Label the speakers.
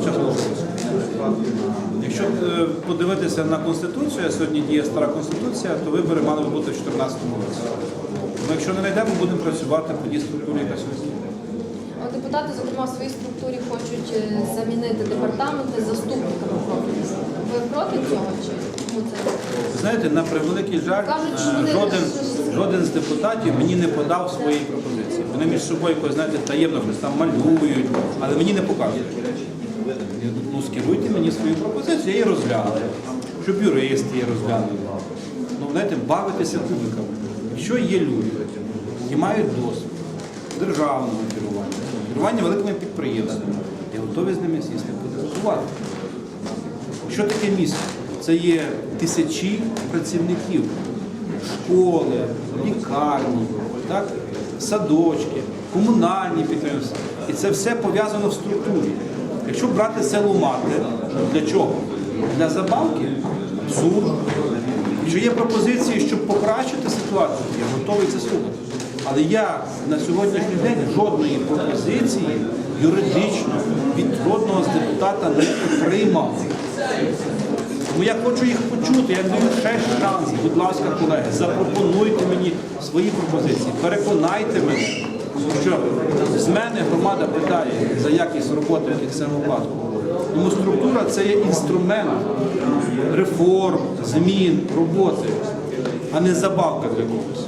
Speaker 1: виконавча служба. Якщо е, подивитися на Конституцію, а сьогодні діє стара Конституція, то вибори мали би бути в 2014 році. Ну, якщо не знайдемо, будемо працювати по тій структурі, яка сьогодні.
Speaker 2: Депутати, зокрема, в своїй структурі хочуть е, замінити департаменти заступниками профільними. Ви проти цього чи чому це?
Speaker 1: Ви Знаєте, на превеликий жаль,
Speaker 2: Кажуть,
Speaker 1: е, жоден, жоден з депутатів мені не подав свої пропозиції. Вони між собою, знаєте, таємно щось там малюють, але мені не показують. Ну, скеруйте мені свою пропозицію, я її розгляну. Щоб юристи її розглянули. Ну, знаєте, бавитися кубиками. Якщо є люди, які мають досвід державного керування, керування великими підприємствами, я готовий з ними сісти подискутувати. Що таке місто? Це є тисячі працівників, школи, лікарні, так? садочки, комунальні підприємства. І це все пов'язано в структурі. Якщо брати село мати, для чого? Для забавки? Абсурд. Якщо є пропозиції, щоб покращити ситуацію, я готовий це слухати. Але я на сьогоднішній день жодної пропозиції юридично від жодного з депутата не отримав. Тому я хочу їх почути, я даю ще шанс. Будь ласка, колеги, запропонуйте мені свої пропозиції, переконайте мене, що з мене громада питає за якість роботи в випадку. Тому структура це є інструмент реформ, змін, роботи, а не забавка для когось.